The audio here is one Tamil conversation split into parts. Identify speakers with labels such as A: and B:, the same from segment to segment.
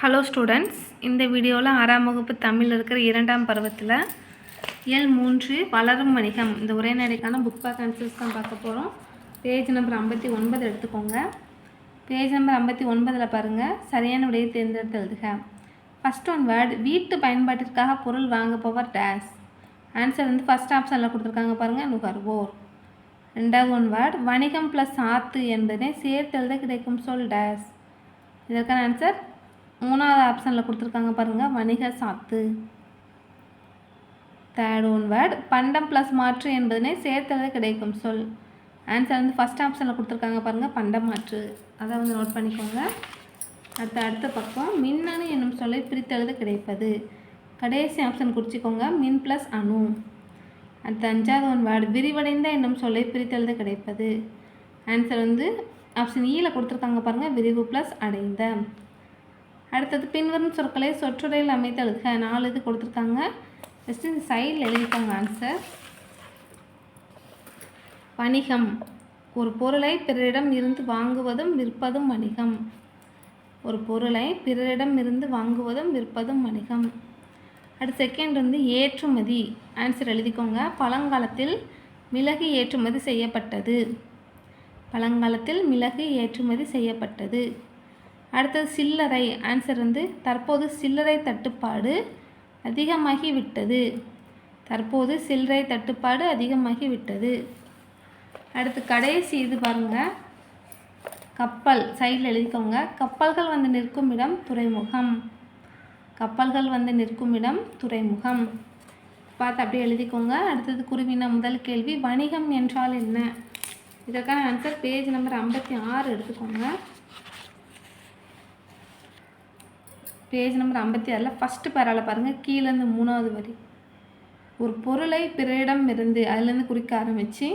A: ஹலோ ஸ்டூடெண்ட்ஸ் இந்த வீடியோவில் ஆறாம் வகுப்பு தமிழ் இருக்கிற இரண்டாம் பருவத்தில் இயல் மூன்று வளரும் வணிகம். இந்த உரைநடைக்கான புக் பேக் ஆன்சர்ஸ் தான் பார்க்க போகிறோம் பேஜ் நம்பர் ஐம்பத்தி ஒன்பது எடுத்துக்கோங்க. பேஜ் நம்பர் ஐம்பத்தி ஒன்பதில் பாருங்கள் சரியான விடையை தேர்ந்தெடுத்து எழுதுக. ஃபஸ்ட் ஒன் வேர்டு வீட்டு பயன்பாட்டிற்காக பொருள் வாங்க போவர் டேஸ் ஆன்சர் வந்து ஃபஸ்ட் ஆப்ஷனில் கொடுத்துருக்காங்க பாருங்கள் நுகர்வோர். ரெண்டாவது ஒன் வேர்டு வணிகம் ப்ளஸ் ஆத்து என்பதை சேர்த்து எழுத கிடைக்கும் சொல் டேஸ் இதற்கான ஆன்சர் மூணாவது ஆப்ஷனில் கொடுத்துருக்காங்க பாருங்கள் வணிக சாத்து. தேர்ட் ஒன் வேர்ட் பண்டம் ப்ளஸ் மாற்று என்பதனை சேர்த்தது கிடைக்கும் சொல். ஆன்சர் வந்து ஃபஸ்ட் ஆப்ஷனில் கொடுத்துருக்காங்க பாருங்கள் பண்டம் மாற்று. அதை வந்து நோட் பண்ணிக்கோங்க. அடுத்த அடுத்த பக்கம் மின்னணு என்னும் சொல்லை பிரித்தெழுது கிடைப்பது. கடைசி ஆப்ஷன் குறிச்சிக்கோங்க மின் ப்ளஸ் அணு. அடுத்த அஞ்சாவது ஒன் வேர்டு விரிவடைந்த என்னும் சொல்லை பிரித்தெழுது கிடைப்பது. ஆன்சர் வந்து ஆப்ஷன் ஈயில் e கொடுத்துருக்காங்க பாருங்கள் விரிவு ப்ளஸ் அடைந்த. அடுத்தது பின்வரும் சொற்களை சொற்றுரையில் அமைத்து எழுதுக. நாலு இது கொடுத்துருக்காங்க. ஃபஸ்ட்டு இந்த சைடில் எழுதிக்கோங்க ஆன்சர் வணிகம். ஒரு பொருளை பிறரிடம் இருந்து வாங்குவதும் விற்பதும் வணிகம். ஒரு பொருளை பிறரிடம் இருந்து வாங்குவதும் விற்பதும் வணிகம். அடுத்து செகண்ட் வந்து ஏற்றுமதி. ஆன்சர் எழுதிக்கோங்க. பழங்காலத்தில் மிளகு ஏற்றுமதி செய்யப்பட்டது. பழங்காலத்தில் மிளகு ஏற்றுமதி செய்யப்பட்டது. அடுத்தது சில்லறை. ஆன்சர் வந்து தற்போது சில்லறை தட்டுப்பாடு அதிகமாகி விட்டது தற்போது சில்லறை தட்டுப்பாடு அதிகமாகி விட்டது அடுத்து கடைசி இது பாருங்கள் கப்பல் சைடில் எழுதிக்கோங்க. கப்பல்கள் வந்து நிற்கும் இடம் துறைமுகம். கப்பல்கள் வந்து நிற்கும் இடம் துறைமுகம். பார்த்து அப்படியே எழுதிக்கோங்க. அடுத்தது குருவின முதல் கேள்வி வணிகம் என்றால் என்ன? இதற்கான ஆன்சர் பேஜ் நம்பர் ஐம்பத்தி ஆறு எடுத்துக்கோங்க. பேஜ் நம்பர் ஐம்பத்தி ஆறில் ஃபஸ்ட்டு பேரால் பாருங்கள் கீழேருந்து மூணாவது வரி. ஒரு பொருளை பிறரிடம் இருந்து அதுலேருந்து குறிக்க ஆரம்பித்து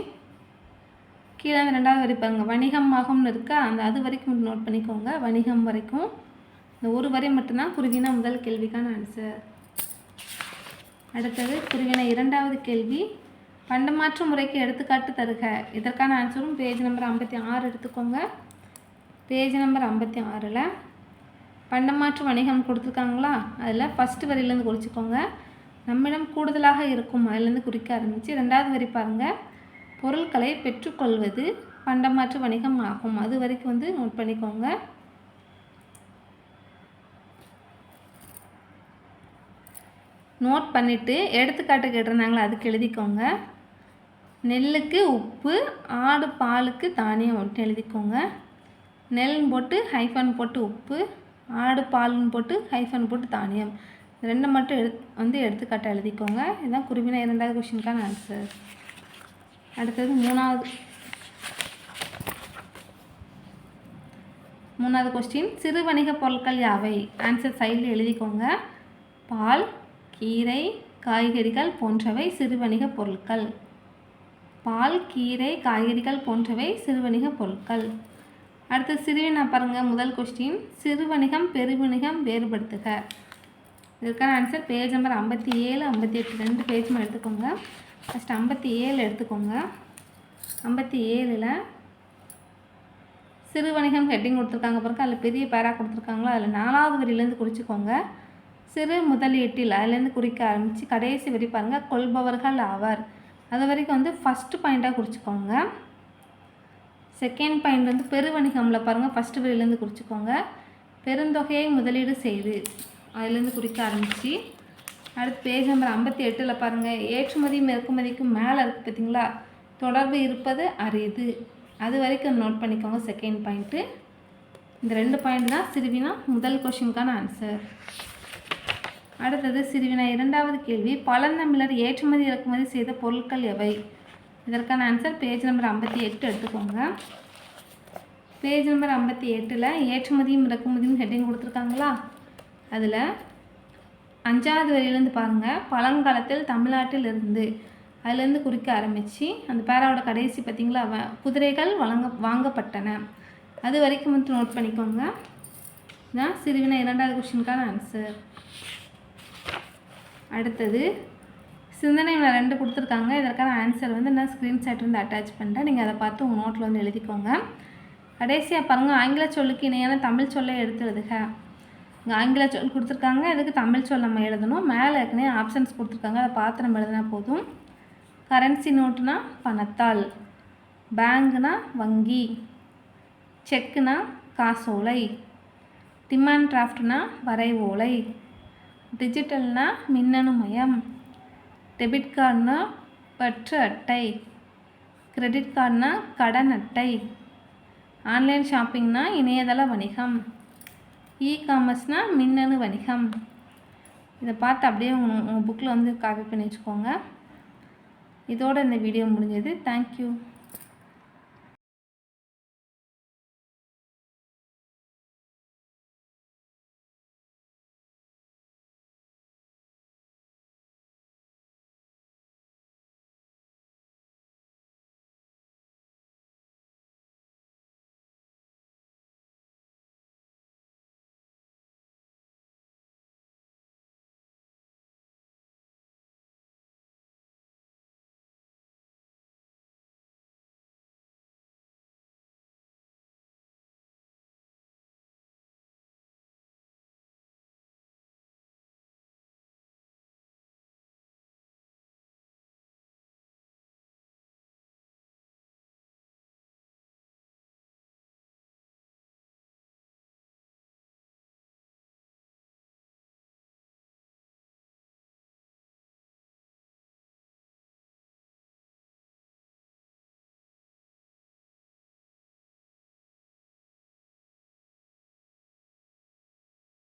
A: கீழே ரெண்டாவது வரி பாருங்கள் வணிகம் ஆகும்னு இருக்கா? அந்த அது வரைக்கும் நோட் பண்ணிக்கோங்க. வணிகம் வரைக்கும் இந்த ஒரு வரி மட்டும்தான் குருவினா முதல் கேள்விக்கான ஆன்சர் அடுத்தது குருவின இரண்டாவது கேள்வி பண்டமாற்று முறைக்கு எடுத்துக்காட்டு தருக. இதற்கான ஆன்சரும் பேஜ் நம்பர் ஐம்பத்தி ஆறு எடுத்துக்கோங்க. பேஜ் நம்பர் ஐம்பத்தி ஆறில் பண்டமாற்று வணிகம் கொடுத்துருக்காங்களா? அதில் ஃபஸ்ட்டு வரியிலேருந்து குறிச்சிக்கோங்க. நம்மிடம் கூடுதலாக இருக்கும். அதுலேருந்து குறிக்க ஆரம்பித்து ரெண்டாவது வரி பாருங்கள் பொருட்களை பெற்றுக்கொள்வது பண்டமாற்று வணிகம் ஆகும். அது வரைக்கும் வந்து நோட் பண்ணிக்கோங்க. நோட் பண்ணிவிட்டு எடுத்துக்காட்டு கேட்டிருந்தாங்களா? அதுக்கு எழுதிக்கோங்க. நெல்லுக்கு உப்பு ஆடு பாலுக்கு தானியம் மட்டும் எழுதிக்கோங்க. நெல் போட்டு ஹைஃபன் போட்டு உப்பு. ஆடு பால்னு போட்டு ஹைஃபன் போட்டு தானியம். ரெண்டு மட்டும் எடுத் வந்து எடுத்துக்காட்ட எழுதிக்கோங்க. இதுதான் குருவினா இரண்டாவது கொஷினுக்கான ஆன்சர் அடுத்தது மூணாவது. மூணாவது கொஸ்டின் சிறு வணிக பொருட்கள் யாவை? ஆன்சர் சைடில் எழுதிக்கோங்க. பால் கீரை காய்கறிகள் போன்றவை சிறு வணிக பொருட்கள். பால் கீரை காய்கறிகள் போன்றவை சிறு வணிக பொருட்கள். அடுத்து சிறுவினா பாருங்கள் முதல் கொஸ்டின் சிறு வணிகம் பெருவணிகம் வேறுபடுத்துக. இதற்கான ஆன்சர் பேஜ் நம்பர் ஐம்பத்தி ஏழு ஐம்பத்தி எட்டு ரெண்டு பேஜும் எடுத்துக்கோங்க. ஃபஸ்ட் ஐம்பத்தி ஏழு எடுத்துக்கோங்க. ஐம்பத்தி ஏழில் சிறு வணிகம் ஹெட்டிங் கொடுத்துருக்காங்க பிறகு அதில் பெரிய பேரா கொடுத்துருக்காங்களோ அதில் நாலாவது வரியிலேருந்து குறிச்சிக்கோங்க. சிறு முதலீட்டில் அதுலேருந்து குறிக்க ஆரம்பித்து கடைசி வரி பாருங்கள் கொள்பவர்கள் அவர் அது வரைக்கும் வந்து ஃபஸ்ட்டு பாயிண்ட்டாக குறிச்சிக்கோங்க. செகண்ட் பாயிண்ட் வந்து பெருவணிகமில் பாருங்கள் ஃபஸ்ட்டு வரியிலேருந்து குறிச்சிக்கோங்க. பெருந்தொகையை முதலீடு செய்து அதுலேருந்து குறிக்க ஆரம்பித்து அடுத்து பேஜ் நம்பர் ஐம்பத்தி எட்டில் பாருங்கள் ஏற்றுமதியும் இறக்குமதிக்கும் மேலே இருக்குது பார்த்தீங்களா தொடர்பு இருப்பது அரிது. அது வரைக்கும் நோட் பண்ணிக்கோங்க செகண்ட் பாயிண்ட்டு இந்த ரெண்டு பாயிண்ட் தான் சிறுவினா முதல் கொஷினுக்கான ஆன்சர் அடுத்தது சிறுவினா இரண்டாவது கேள்வி பழந்தமிழர் ஏற்றுமதி இறக்குமதி செய்த பொருட்கள் எவை? இதற்கான ஆன்சர் பேஜ் நம்பர் ஐம்பத்தி எட்டு எடுத்துக்கோங்க. பேஜ் நம்பர் ஐம்பத்தி எட்டில் ஏற்றுமதியும் இறக்குமதியும் ஹெட்டிங் கொடுத்துருக்காங்களா? அதில் அஞ்சாவது வரியிலேருந்து பாருங்கள் பழங்காலத்தில் தமிழ்நாட்டில் இருந்து அதுலேருந்து குறிக்க ஆரம்பித்து அந்த பேராவோட கடைசி பார்த்திங்களா வ குதிரைகள் வழங்க வாங்கப்பட்டன. அது வரைக்கும் மட்டும் நோட் பண்ணிக்கோங்க. நான் சிறுவினை இரண்டாவது கொஷினுக்கான ஆன்சர் அடுத்தது சிந்தனையில் ரெண்டு கொடுத்துருக்காங்க. இதற்கான ஆன்சர் வந்து நான் ஸ்க்ரீன்ஷாட் வந்து அட்டாச் பண்ணுறேன் நீங்கள் அதை பார்த்து உங்கள் நோட்டில் வந்து எழுதிக்கோங்க. கடைசியாக பாருங்கள் ஆங்கில சொல்லுக்கு இணையான தமிழ் சொல்லை எடுத்துருதுக இங்கே ஆங்கில சொல் கொடுத்துருக்காங்க. இதுக்கு தமிழ் சொல் நம்ம எழுதணும். மேலே ஏற்கனவே ஆப்ஷன்ஸ் கொடுத்துருக்காங்க. அதை பார்த்து நம்ம எழுதினா போதும். கரன்சி நோட்டுனா பணத்தாள். பேங்க்னா வங்கி. செக்குனா காசோலை. டிமாண்ட் டிராஃப்ட்னா வரைவோலை. டிஜிட்டல்னா மின்னணு மயம் டெபிட் கார்டுனா பற்று அட்டை. கிரெடிட் கார்டுனா கடன் அட்டை. ஆன்லைன் ஷாப்பிங்னா இணையதள வணிகம். இ காமர்ஸ்னால் மின்னணு வணிகம். இதை பார்த்து அப்படியே உங்கள் உங்கள் புக்கில் வந்து காப்பி பண்ணி வச்சுக்கோங்க. இதோட இந்த வீடியோ முடிஞ்சது. தேங்க்யூ